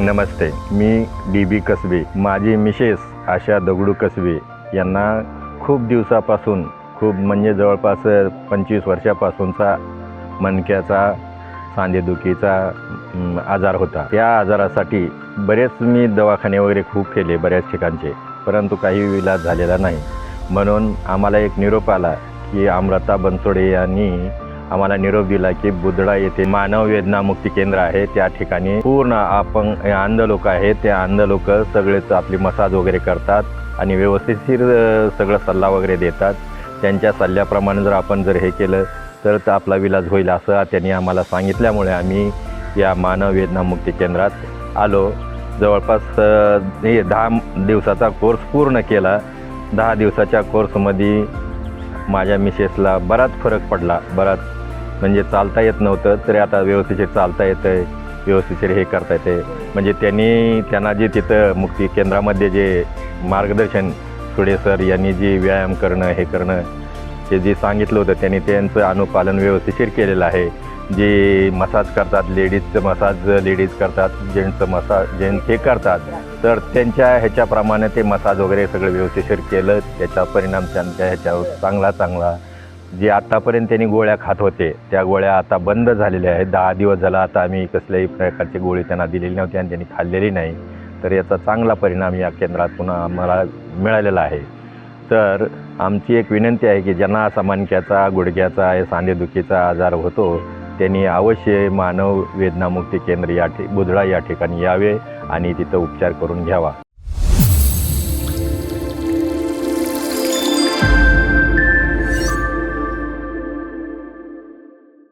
नमस्ते मी D बी कसबे माझी Mrs आशा दगडू कसबे यांना खूप दिवसापासून खूप म्हणजे जवळपास पंचवीस वर्षापासूनचा मणक्याचा सांधेदुखीचा आजार होता. त्या आजारासाठी बरेच मी दवाखाने वगैरे खूप केले बऱ्याच ठिकाणचे परंतु काही इलाज झालेला नाही. म्हणून आम्हाला एक निरोप आला की अमृता बनसोडे यांनी आम्हाला निरोप दिला की बुधडा येथे मानव वेदना मुक्ती केंद्र आहे. त्या ठिकाणी पूर्ण आपण अंध लोक आहेत. ते अंध लोक सगळेच आपली मसाज वगैरे करतात आणि व्यवस्थितशीर सगळं सल्ला वगैरे देतात. त्यांच्या सल्ल्याप्रमाणे जर आपण जर हे केलं तर तर आपला विलाज होईल असं त्यांनी आम्हाला सांगितल्यामुळे आम्ही या मानव वेदना मुक्ती केंद्रात आलो. जवळपास हे दहा दिवसाचा कोर्स पूर्ण केला. दहा दिवसाच्या कोर्समध्ये माझ्या मिसेसला बराच फरक पडला. बराच म्हणजे चालता येत नव्हतं तरी आता व्यवस्थित चालता येतं आहे व्यवस्थित हे करता येते म्हणजे त्यांनी त्यांना जे तिथं मुक्ती केंद्रामध्ये जे मार्गदर्शन सुडे सर यांनी जे व्यायाम करणं हे करणं ते जे सांगितलं होतं त्यांनी त्यांचं अनुपालन व्यवस्थिशीर केलेलं आहे. जे मसाज करतात लेडीजचं मसाज लेडीज करतात जेंट्सचं मसाज जेंट्स हे करतात तर त्यांच्या ह्याच्याप्रमाणे ते मसाज वगैरे सगळं व्यवस्थिशीर केलं त्याचा परिणाम त्यांच्या ह्याच्यावर चांगला चांगला जे आत्तापर्यंत त्यांनी गोळ्या खात होते त्या गोळ्या आता बंद झालेल्या आहेत. दहा दिवस झाला आता आम्ही कसल्याही प्रकारची गोळी त्यांना दिलेली नव्हती आणि त्यांनी खाल्लेली नाही. तर याचा चांगला परिणाम या केंद्रातून आम्हाला मिळालेला आहे. तर आमची एक विनंती आहे की ज्यांना असा मणक्याचा गुडघ्याचा सांधेदुखीचा आजार होतो त्यांनी अवश्य मानव वेदनामुक्ती केंद्र या ठि बुधळा या ठिकाणी यावे आणि तिथं उपचार करून घ्यावा.